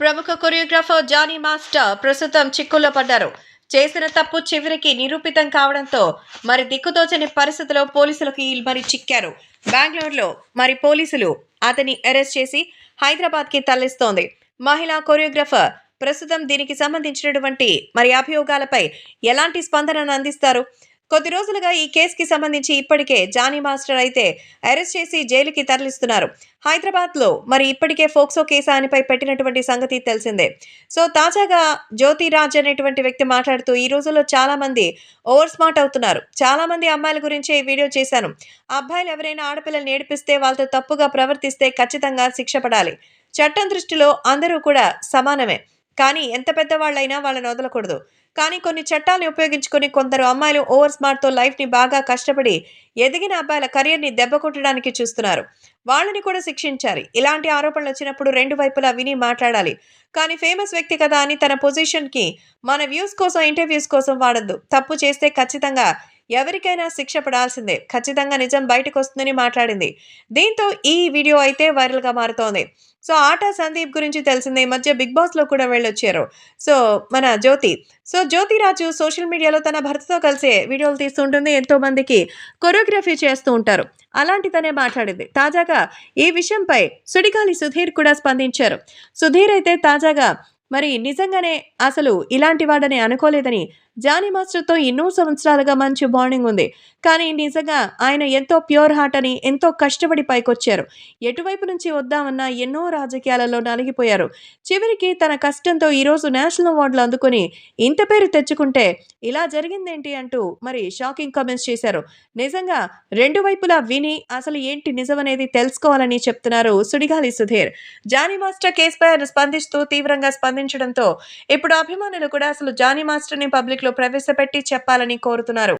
ప్రముఖ choreographer Johnny master ప్రస్తుతం చిక్కుల్లో పడ్డారు. చేసిన తప్పు చివరికి నిరూపితం కావడంతో మరి దిక్కుతోచని పరిస్థితిలో పోలీసులకు ఈ మరి చిక్కారు. బెంగళూరులో మరి పోలీసులు అతని అరెస్ట్ చేసి హైదరాబాద్కి తరలిస్తోంది. మహిళా కొరియోగ్రాఫర్ ప్రస్తుతం దీనికి సంబంధించినటువంటి మరి అభియోగాలపై ఎలాంటి స్పందనను అందిస్తారు? కొద్ది రోజులుగా ఈ కేసుకి సంబంధించి ఇప్పటికే జానీ మాస్టర్ అయితే అరెస్ట్ చేసి జైలుకి తరలిస్తున్నారు. హైదరాబాద్లో మరి ఇప్పటికే ఫోక్సో కేసు ఆయనపై పెట్టినటువంటి సంగతి తెలిసిందే. సో తాజాగా జ్యోతిరాజ్ అనేటువంటి వ్యక్తి మాట్లాడుతూ ఈ రోజుల్లో చాలా మంది ఓవర్ స్మార్ట్ అవుతున్నారు. చాలా మంది అమ్మాయిల గురించి ఈ వీడియో చేశాను. అబ్బాయిలు ఎవరైనా ఆడపిల్లల్ని ఏడిపిస్తే వాళ్ళతో తప్పుగా ప్రవర్తిస్తే ఖచ్చితంగా శిక్ష పడాలి. చట్టం దృష్టిలో అందరూ కూడా సమానమే. కానీ ఎంత పెద్దవాళ్ళైనా వాళ్ళని వదలకూడదు. కానీ కొన్ని చట్టాలను ఉపయోగించుకొని కొందరు అమ్మాయిలు ఓవర్ స్మార్ట్తో లైఫ్ని బాగా కష్టపడి ఎదిగిన అబ్బాయిల కెరియర్ని దెబ్బ కొట్టడానికి చూస్తున్నారు. వాళ్ళని కూడా శిక్షించాలి. ఇలాంటి ఆరోపణలు వచ్చినప్పుడు రెండు వైపులా విని మాట్లాడాలి. కానీ ఫేమస్ వ్యక్తి కదా అని తన పొజిషన్కి మన వ్యూస్ కోసం ఇంటర్వ్యూస్ కోసం వాడద్దు. తప్పు చేస్తే ఖచ్చితంగా ఎవరికైనా శిక్ష పడాల్సిందే. ఖచ్చితంగా నిజం బయటకు వస్తుందని మాట్లాడింది. దీంతో ఈ వీడియో అయితే వైరల్గా మారుతోంది. సో ఆట సందీప్ గురించి తెలిసిందే. ఈ మధ్య బిగ్ బాస్లో కూడా వెళ్ళొచ్చారు. సో మన జ్యోతి. సో జ్యోతిరాజు సోషల్ మీడియాలో తన భర్తతో కలిసి వీడియోలు తీస్తుంటుంది. ఎంతో మందికి కొరియోగ్రఫీ చేస్తూ ఉంటారు. అలాంటి తనే మాట్లాడింది. తాజాగా ఈ విషయంపై సుడిగాలి సుధీర్ కూడా స్పందించారు. సుధీర్ అయితే తాజాగా మరి నిజంగానే అసలు ఇలాంటి వాడని అనుకోలేదని జానీ మాస్టర్తో ఎన్నో సంవత్సరాలుగా మంచి బాండింగ్ ఉంది. కానీ నిజంగా ఆయన ఎంతో ప్యూర్ హార్ట్ అని ఎంతో కష్టపడి పైకొచ్చారు. ఎటువైపు నుంచి వద్దామన్నా ఎన్నో రాజకీయాలలో నలిగిపోయారు. చివరికి తన కష్టంతో ఈరోజు నేషనల్ అవార్డులు అందుకొని ఇంత పేరు తెచ్చుకుంటే ఇలా జరిగిందేంటి అంటూ మరి షాకింగ్ కామెంట్స్ చేశారు. నిజంగా రెండు వైపులా విని అసలు ఏంటి నిజమనేది తెలుసుకోవాలని చెప్తున్నారు సుడిగాలి సుధీర్. జానీ మాస్టర్ కేసుపై స్పందిస్తూ తీవ్రంగా స్పందించడంతో ఇప్పుడు అభిమానులు కూడా అసలు జానీ మాస్టర్ని పబ్లిక్లో ప్రవేశపెట్టి చెప్పాలని కోరుతున్నారు.